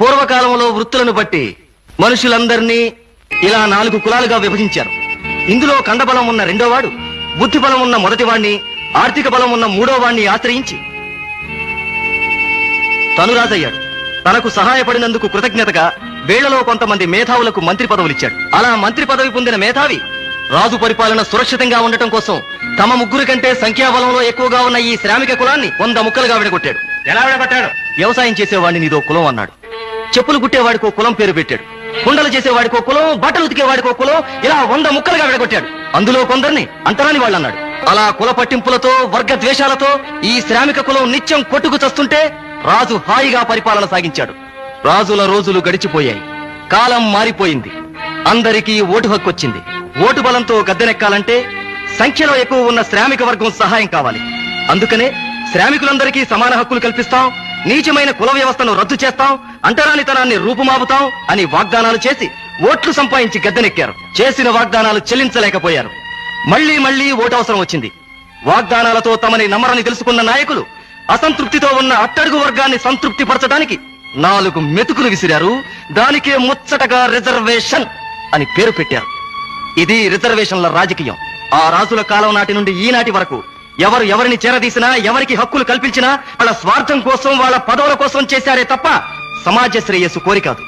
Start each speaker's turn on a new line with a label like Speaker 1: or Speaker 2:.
Speaker 1: పూర్వకాలంలో వృత్తులను బట్టి మనుషులందరినీ ఇలా నాలుగు కులాలుగా విభజించారు. ఇందులో కండబలం ఉన్న రెండోవాడు బుద్ధి బలం ఉన్న మొదటివాణ్ణి ఆర్థిక బలం ఉన్న మూడోవాణ్ణి ఆశ్రయించి తను రాజయ్యాడు తనకు సహాయపడినందుకు కృతజ్ఞతగా వేళలో కొంతమంది మేధావులకు మంత్రి పదవులిచ్చాడు. అలా మంత్రి పదవి పొందిన మేధావి రాజు పరిపాలన సురక్షితంగా ఉండటం కోసం తమ ముగ్గురు కంటే సంఖ్యాబలంలో ఎక్కువగా ఉన్న ఈ శ్రామిక కులాన్ని వంద ముక్కలుగా విడగొట్టాడు.
Speaker 2: ఎలా విడగొట్టాడు?
Speaker 1: వ్యవసాయం చేసేవాడిని నీదో కులం అన్నాడు. చెప్పులు కుట్టేవాడికో కులం పేరు పెట్టాడు. కుండలు చేసేవాడికో కులం బట్టలు ఉతికేవాడికో కులం ఇలా వంద ముక్కలుగా విడగొట్టాడు. అందులో కొందరిని అంతరాని వాళ్ళన్నాడు. అలా కుల పట్టింపులతో వర్గ ద్వేషాలతో ఈ శ్రామిక కులం నిత్యం కొట్టుకు చస్తుంటే రాజు హాయిగా పరిపాలన సాగించాడు. రాజుల రోజులు గడిచిపోయాయి. కాలం మారిపోయింది. అందరికీ ఓటు హక్కు వచ్చింది. ఓటు బలంతో గద్దెనెక్కాలంటే సంఖ్యలో ఎక్కువ ఉన్న శ్రామిక వర్గం సహాయం కావాలి. అందుకనే శ్రామికులందరికీ సమాన హక్కులు కల్పిస్తాం. నీచమైన కుల వ్యవస్థను రద్దు చేస్తాం అంటరానితనాన్ని రూపుమాపుతాం అని వాగ్దానాలు చేసి ఓట్లు సంపాదించి గద్దెనెక్కారు. చేసిన వాగ్దానాలు చెల్లించలేకపోయారు. మళ్ళీ మళ్ళీ ఓటు అవసరం వచ్చింది. వాగ్దానాలతో తమని నమ్మరని తెలుసుకున్న నాయకులు అసంతృప్తితో ఉన్న అట్టడుగు వర్గాన్ని సంతృప్తి పరచడానికి నాలుగు మెతుకులు విసిరారు. దానికే ముచ్చటగా రిజర్వేషన్ అని పేరు పెట్టారు. ఇది రిజర్వేషన్ల రాజకీయం. ఆ రాజుల కాలం నాటి నుండి ఈనాటి వరకు ఎవరు ఎవరిని చేరదీసినా ఎవరికి హక్కులు కల్పించినా వాళ్ళ స్వార్థం కోసం వాళ్ళ పదవుల కోసం చేశారే తప్ప సమాజ శ్రేయస్సు కోరికాదు